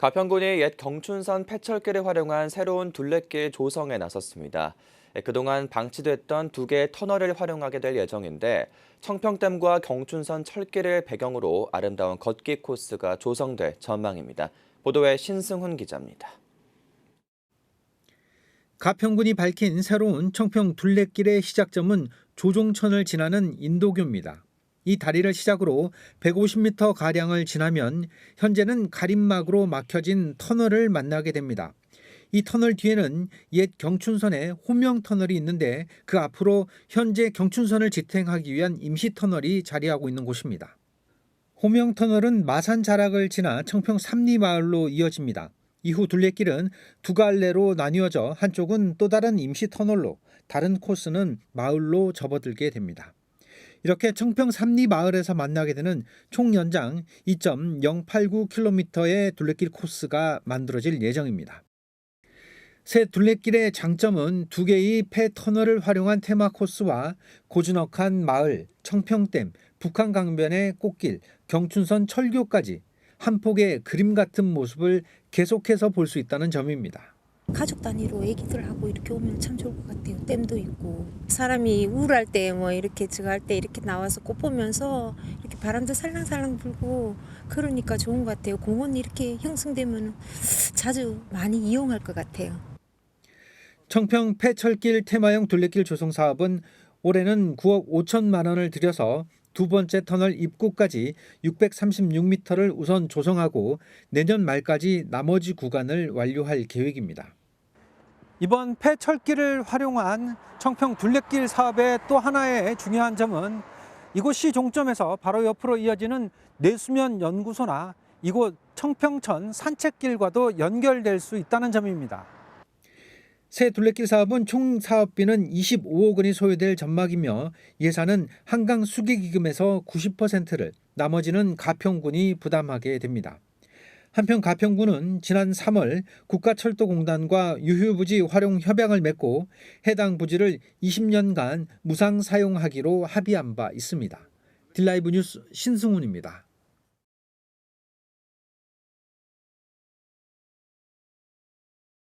가평군이 옛 경춘선 폐철길을 활용한 새로운 둘레길 조성에 나섰습니다. 그동안 방치됐던 두 개의 터널을 활용하게 될 예정인데 청평댐과 경춘선 철길을 배경으로 아름다운 걷기 코스가 조성될 전망입니다. 보도에 신승훈 기자입니다. 가평군이 밝힌 새로운 청평 둘레길의 시작점은 조종천을 지나는 인도교입니다. 이 다리를 시작으로 150m 가량을 지나면 현재는 가림막으로 막혀진 터널을 만나게 됩니다. 이 터널 뒤에는 옛 경춘선의 호명 터널이 있는데 그 앞으로 현재 경춘선을 지탱하기 위한 임시 터널이 자리하고 있는 곳입니다. 호명 터널은 마산 자락을 지나 청평 삼리 마을로 이어집니다. 이후 둘레길은 두 갈래로 나뉘어져 한쪽은 또 다른 임시 터널로 다른 코스는 마을로 접어들게 됩니다. 이렇게 청평 삼리 마을에서 만나게 되는 총 연장 2.089km의 둘레길 코스가 만들어질 예정입니다. 새 둘레길의 장점은 두 개의 폐 터널을 활용한 테마 코스와 고즈넉한 마을, 청평댐, 북한 강변의 꽃길, 경춘선 철교까지 한 폭의 그림 같은 모습을 계속해서 볼 수 있다는 점입니다. 가족 단위로 애기들하고 이렇게 오면 참 좋을 것 같아요. 댐도 있고 사람이 우울할 때 뭐 이렇게 저거 할때 이렇게 나와서 꽃 보면서 이렇게 바람도 살랑살랑 불고 그러니까 좋은 것 같아요. 공원 이렇게 형성되면 자주 많이 이용할 것 같아요. 청평 폐철길 테마형 둘레길 조성 사업은 올해는 9억 5천만 원을 들여서 두 번째 터널 입구까지 636m를 우선 조성하고 내년 말까지 나머지 구간을 완료할 계획입니다. 이번 폐철길을 활용한 청평 둘레길 사업의 또 하나의 중요한 점은 이곳 종점에서 바로 옆으로 이어지는 내수면 연구소나 이곳 청평천 산책길과도 연결될 수 있다는 점입니다. 새 둘레길 사업은 총 사업비는 25억 원이 소요될 전망이며 예산은 한강 수기기금에서 90%를 나머지는 가평군이 부담하게 됩니다. 한편 가평군은 지난 3월 국가철도공단과 유휴부지 활용 협약을 맺고 해당 부지를 20년간 무상 사용하기로 합의한 바 있습니다. 딜라이브 뉴스 신승훈입니다.